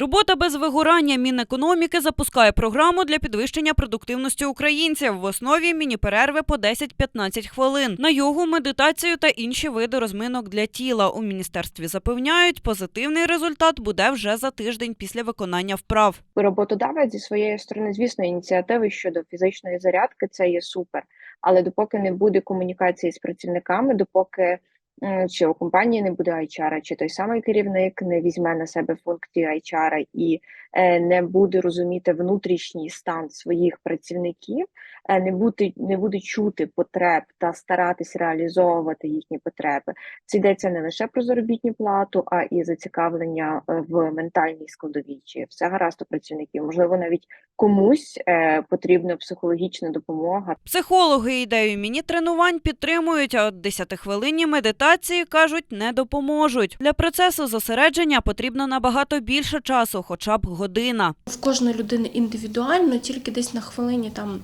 Робота без вигорання Мінекономіки запускає програму для підвищення продуктивності українців. В основі міні-перерви по 10-15 хвилин. На йогу, медитацію та інші види розминок для тіла. У міністерстві запевняють, позитивний результат буде вже за тиждень після виконання вправ. роботодавець зі своєї сторони, звісно, ініціативи щодо фізичної зарядки це є супер. Але допоки не буде комунікації з працівниками, допоки чи у компанії не буде HR, чи той самий керівник не візьме на себе функції HR і е, не буде розуміти внутрішній стан своїх працівників, е, не буде не буде чути потреб та старатись реалізовувати їхні потреби. Це йдеться не лише про заробітну плату, а і зацікавлення е, в ментальній складовій. Чи все гаразд у працівників? Можливо, навіть комусь е, потрібна психологічна допомога. Психологи ідею міні-тренувань підтримують, а от 10-хвилинні медитації кажуть, не допоможуть. Для процесу зосередження потрібно набагато більше часу, хоча б година. В кожної людини індивідуально, тільки десь на хвилині там.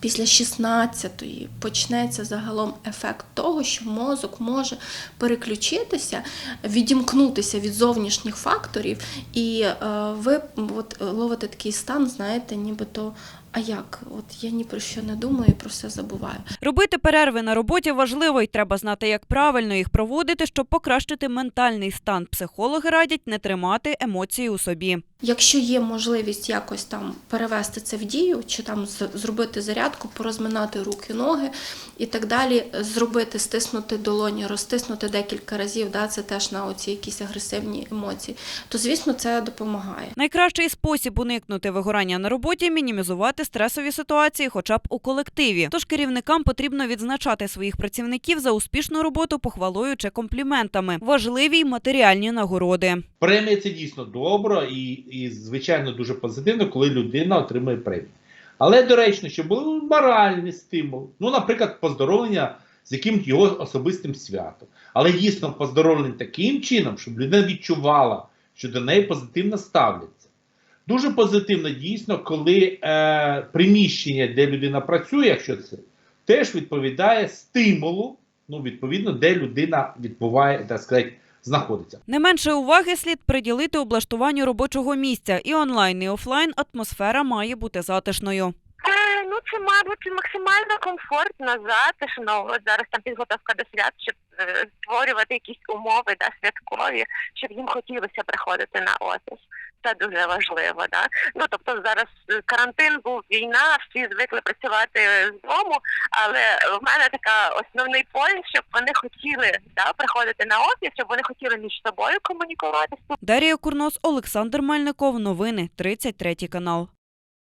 Після 16-ї почнеться загалом ефект того, що мозок може переключитися, відімкнутися від зовнішніх факторів, і е, ви от, ловите такий стан, знаєте, нібито а як? От я ні про що не думаю, про все забуваю. Робити перерви на роботі важливо, і треба знати, як правильно їх проводити, щоб покращити ментальний стан. Психологи радять не тримати емоції у собі. Якщо є можливість якось там перевести це в дію, чи там зробити зарядку, порозминати руки, ноги і так далі, зробити, стиснути долоні, розтиснути декілька разів, да, це теж на оці якісь агресивні емоції, то звісно це допомагає. Найкращий спосіб уникнути вигорання на роботі мінімізувати стресові ситуації, хоча б у колективі. Тож керівникам потрібно відзначати своїх працівників за успішну роботу похвалою чи компліментами. Важливі й матеріальні нагороди. Премія це дійсно добре і, і звичайно дуже позитивно, коли людина отримує премію. Але доречно, щоб був моральний стимул. Ну, наприклад, поздоровлення з яким його особистим святом. Але дійсно поздоровлення таким чином, щоб людина відчувала, що до неї позитивно ставляться. Дуже позитивно дійсно, коли е, приміщення, де людина працює, якщо це, теж відповідає стимулу, ну, відповідно, де людина відбуває, так сказати, знаходиться. Не менше уваги слід приділити облаштуванню робочого місця. І онлайн, і офлайн атмосфера має бути затишною. Е, Ну, це, мабуть, максимально комфортно, затишно. От зараз там підготовка до свят, щоб е, створювати якісь умови да, святкові, щоб їм хотілося приходити на офіс. Це дуже важливо. Да? Ну тобто зараз е, карантин був війна, всі звикли працювати з дому, але в мене така основний поінт, щоб вони хотіли да, приходити на офіс, щоб вони хотіли між собою комунікувати Дарія Курнос, Олександр Мельников. Новини 33 канал.